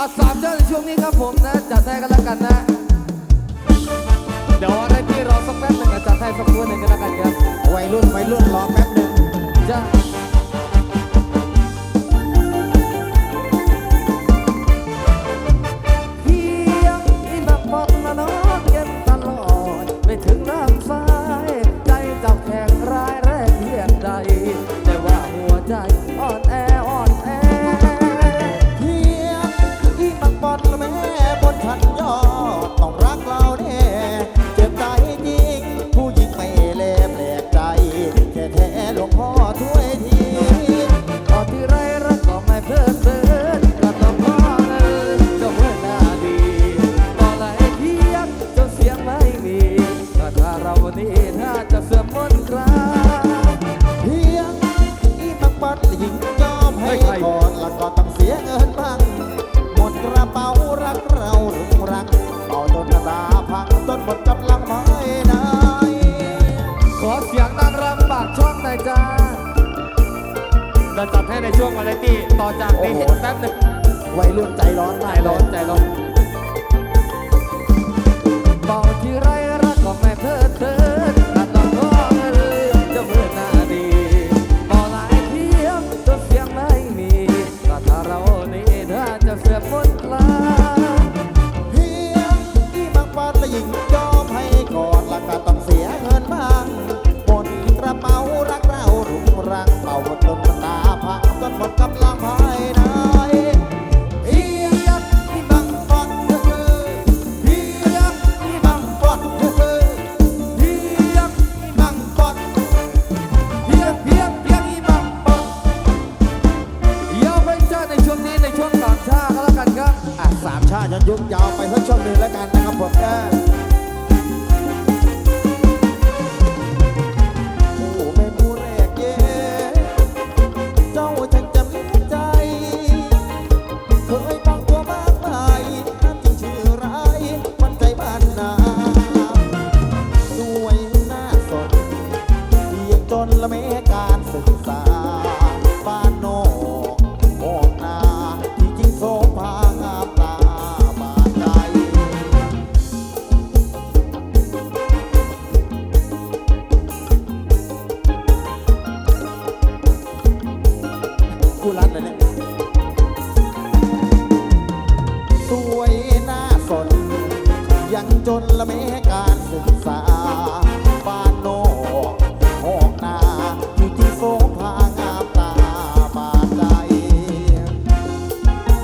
เอาสามเจ้าในช่วงนี้ครับผมนะจัดให้กันแล้วกันนะ เดี๋ยวอะไรที่รอสักแป๊บหนึ่งนะจัดให้สักครู่หนึ่งกันแล้วกันครับวัยรุ่นวัยรุ่นรอแป๊บหนึ่งจ้า เราจัดให้ในช่วงวาไรตี้ต่อจากนี้โอ้แป๊บหนึงไวัยรุ่นใจร้อนใจร้อนใจร้อน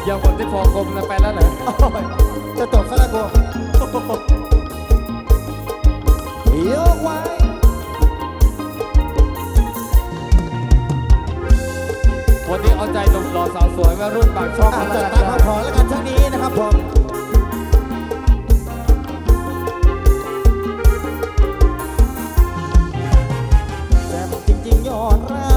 ยังหนที่พอกลมนะไปแล้วเหรอจะตกซะและกูโยกไว้วันนี้เอาใจหนุ่มรอสาวสวยวัยรุ่นปากช่องมาเปิดกัานครัพับกผ่อนแล้วกันช่นนี้นะครับผมแต่บจริงๆยอดรั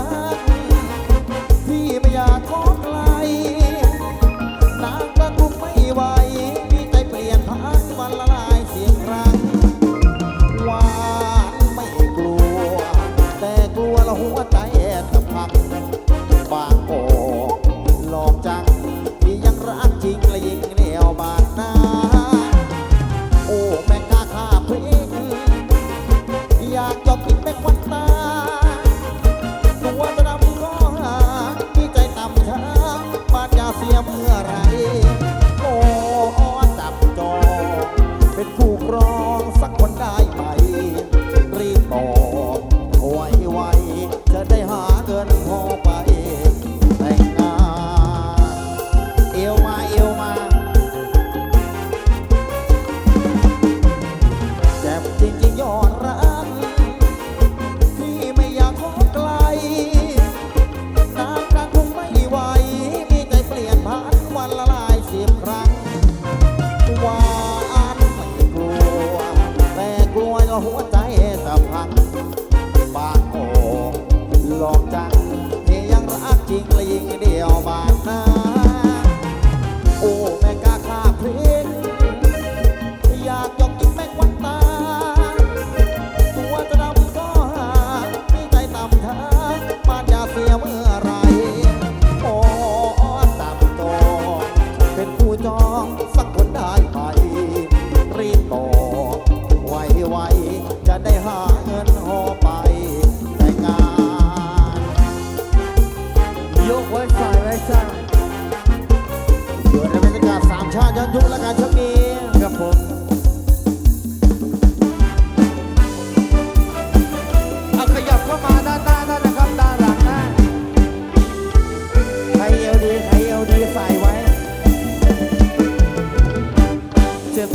clicky, clicky, clicky.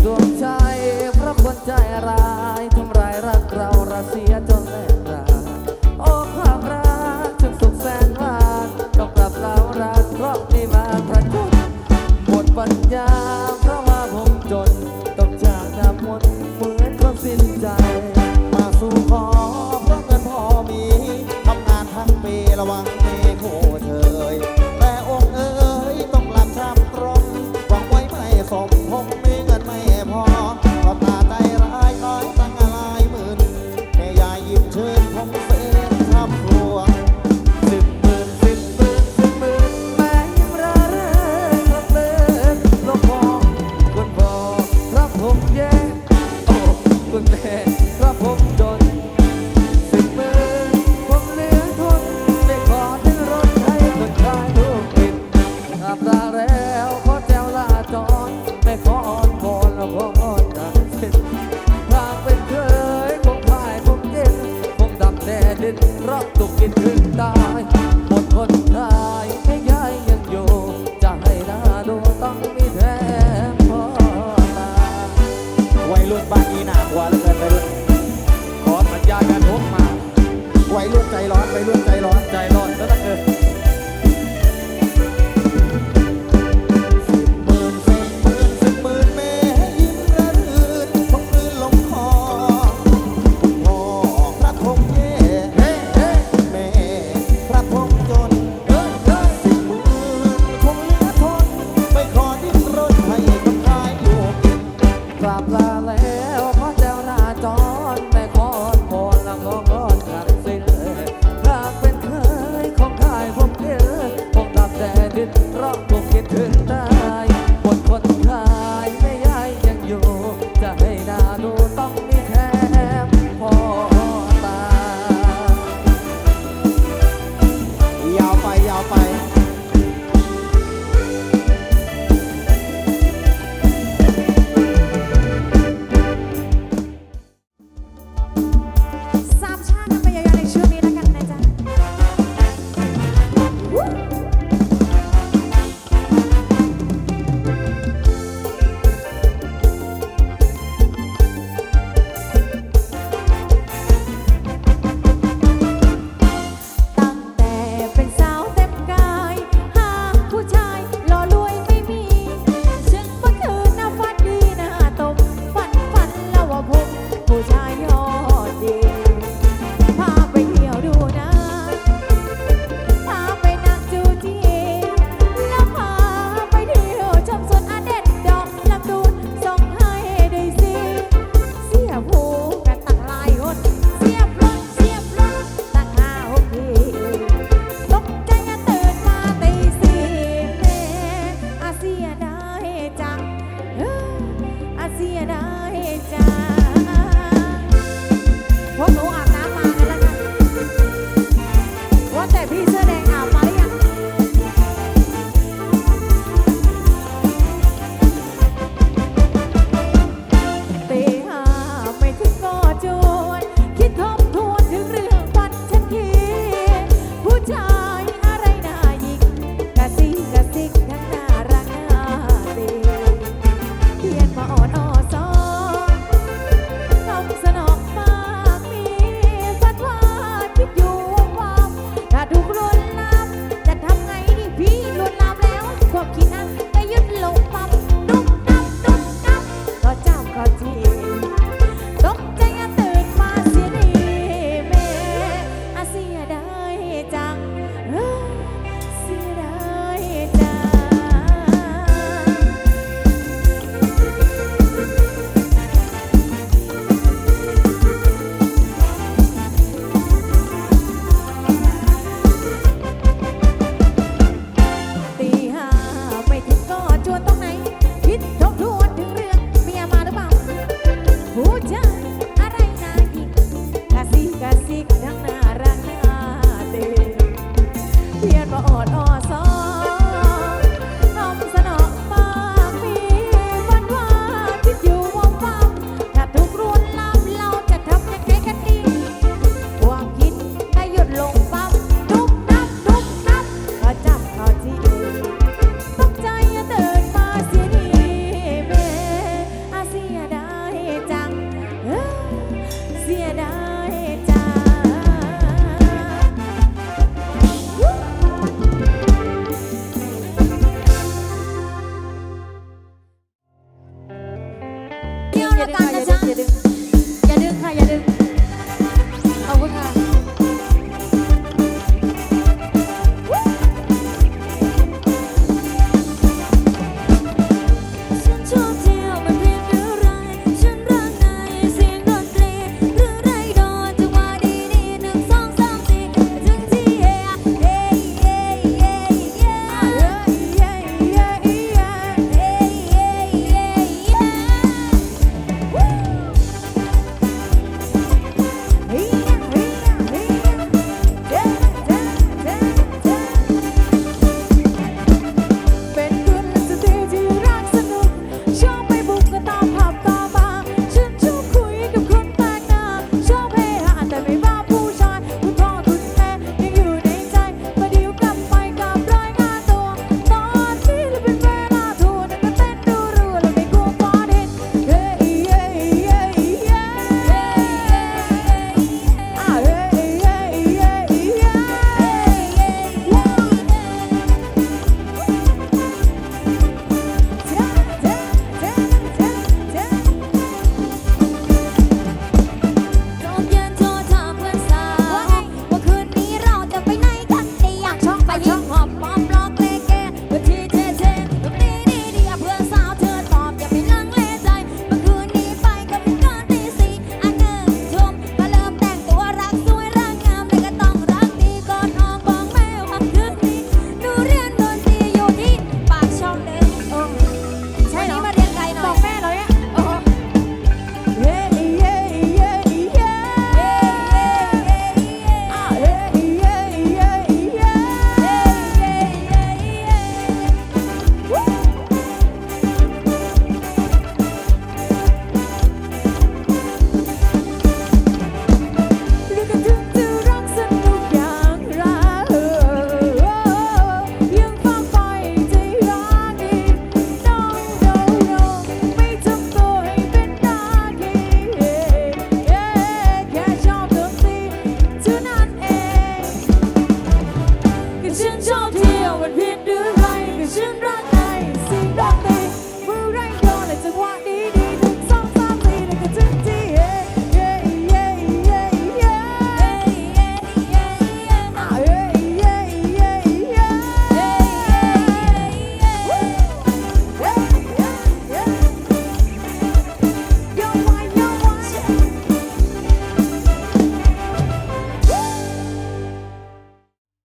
ดวงใจพราะคนใจร้ายทำร้ายรักเราราเสียจนแน่